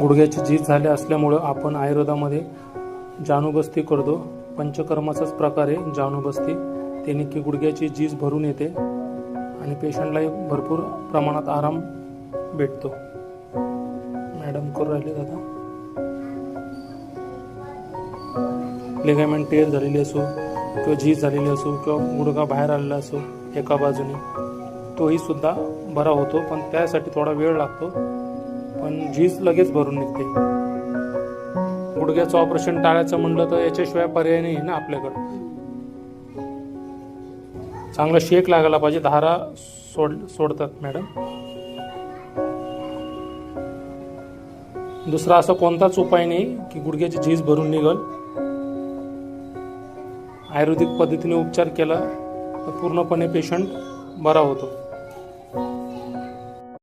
गुडघ्याची झीज झाली असल्यामुळं आपण आयुर्वेदामध्ये जानुबस्ती करतो. पंचकर्माचाच प्रकार आहे जानुबस्ती त्याने की गुडघ्याची झीज भरून येते आणि पेशंटलाही भरपूर प्रमाणात आराम भेटतो. मॅडम करू राहिले दादा. लेगामेंट टेर झालेली असो किंवा झीज झालेली असो किंवा गुडघा बाहेर आलेला असो एका बाजूने तोही सुद्धा बरा होतो. पण त्यासाठी थोडा वेळ लागतो. पण झीज लगेच भरून निघते. गुडघ्याचं ऑपरेशन टाळायचं म्हणलं तर याच्याशिवाय पर्याय नाही आहे ना आपल्याकडं. चांगला शेक लागायला पाहिजे. धारा सोड सोडतात मॅडम दुसरा असा कोणताच उपाय नाही की गुडघ्याची झीज भरून निघल. आयुर्वेदिक पद्धतीने उपचार केला तर पूर्णपणे पेशंट बरा होतो.